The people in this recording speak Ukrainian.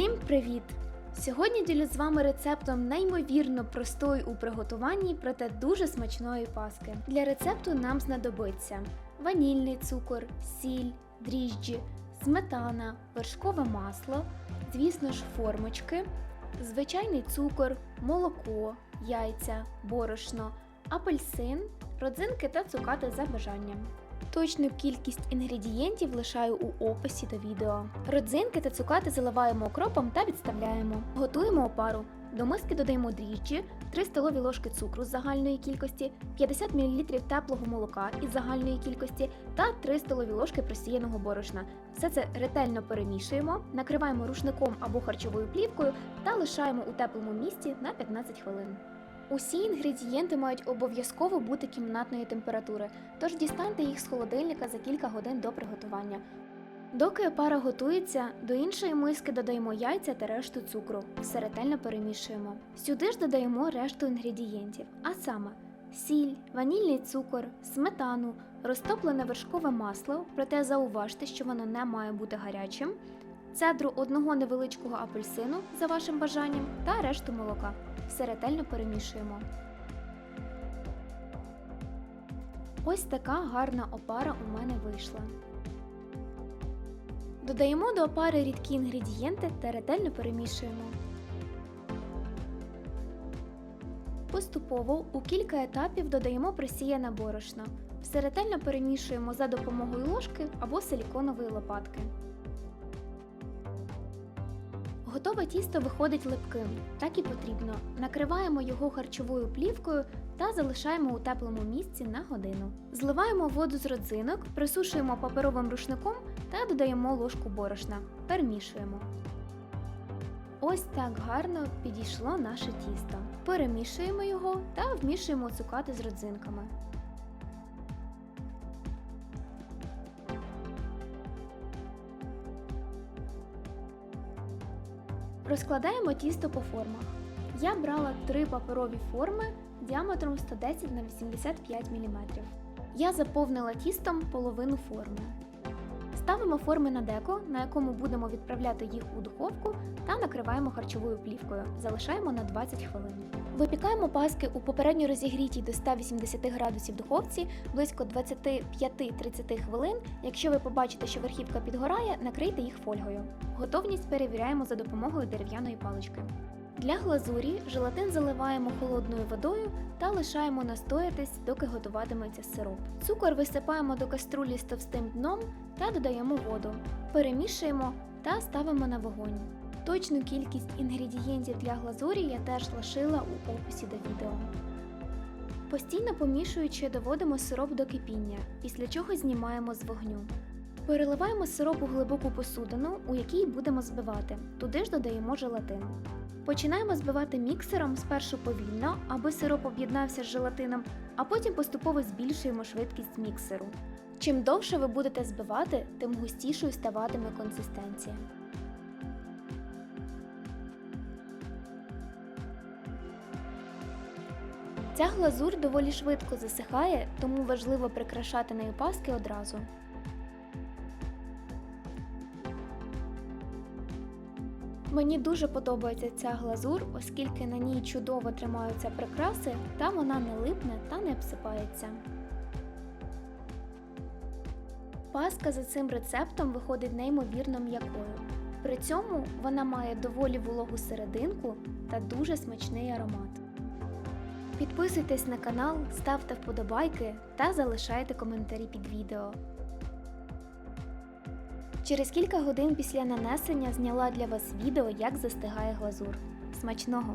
Всім привіт! Сьогодні ділюсь з вами рецептом неймовірно простої у приготуванні, проте дуже смачної паски. Для рецепту нам знадобиться ванільний цукор, сіль, дріжджі, сметана, вершкове масло, звісно ж, формочки, звичайний цукор, молоко, яйця, борошно, апельсин, родзинки та цукати за бажанням. Точну кількість інгредієнтів лишаю у описі до відео. Родзинки та цукати заливаємо окропом та відставляємо. Готуємо опару. До миски додаємо дріжджі, 3 столові ложки цукру з загальної кількості, 50 мл теплого молока із загальної кількості та 3 столові ложки просіяного борошна. Все це ретельно перемішуємо, накриваємо рушником або харчовою плівкою та лишаємо у теплому місці на 15 хвилин. Усі інгредієнти мають обов'язково бути кімнатної температури, тож дістаньте їх з холодильника за кілька годин до приготування. Доки опара готується, до іншої миски додаємо яйця та решту цукру. Все ретельно перемішуємо. Сюди ж додаємо решту інгредієнтів, а саме сіль, ванільний цукор, сметану, розтоплене вершкове масло, проте зауважте, що воно не має бути гарячим, цедру одного невеличкого апельсину за вашим бажанням та решту молока. Все ретельно перемішуємо. Ось така гарна опара у мене вийшла. Додаємо до опари рідкі інгредієнти та ретельно перемішуємо. Поступово у кілька етапів додаємо просіяне борошно. Все ретельно перемішуємо за допомогою ложки або силіконової лопатки. Готове тісто виходить липким, так і потрібно. Накриваємо його харчовою плівкою та залишаємо у теплому місці на годину. Зливаємо воду з родзинок, присушуємо паперовим рушником та додаємо ложку борошна. Перемішуємо. Ось так гарно підійшло наше тісто. Перемішуємо його та вмішуємо цукати з родзинками. Розкладаємо тісто по формах. Я брала три паперові форми діаметром 110 на 85 мм. Я заповнила тістом половину форми. Ставимо форми на деко, на якому будемо відправляти їх у духовку, та накриваємо харчовою плівкою. Залишаємо на 20 хвилин. Випікаємо паски у попередньо розігрітій до 180 градусів духовці близько 25-30 хвилин. Якщо ви побачите, що верхівка підгорає, накрийте їх фольгою. Готовність перевіряємо за допомогою дерев'яної палички. Для глазурі желатин заливаємо холодною водою та лишаємо настоятись, доки готуватиметься сироп. Цукор висипаємо до каструлі з товстим дном та додаємо воду. Перемішуємо та ставимо на вогонь. Точну кількість інгредієнтів для глазурі я теж лишила у описі до відео. Постійно помішуючи, доводимо сироп до кипіння, після чого знімаємо з вогню. Переливаємо сироп у глибоку посудину, у якій будемо збивати. Туди ж додаємо желатин. Починаємо збивати міксером спершу повільно, аби сироп об'єднався з желатином, а потім поступово збільшуємо швидкість міксеру. Чим довше ви будете збивати, тим густішою ставатиме консистенція. Ця глазур доволі швидко засихає, тому важливо прикрашати нею паски одразу. Мені дуже подобається ця глазур, оскільки на ній чудово тримаються прикраси та вона не липне та не обсипається. Паска за цим рецептом виходить неймовірно м'якою. При цьому вона має доволі вологу серединку та дуже смачний аромат. Підписуйтесь на канал, ставте вподобайки та залишайте коментарі під відео. Через кілька годин після нанесення зняла для вас відео, як застигає глазур. Смачного!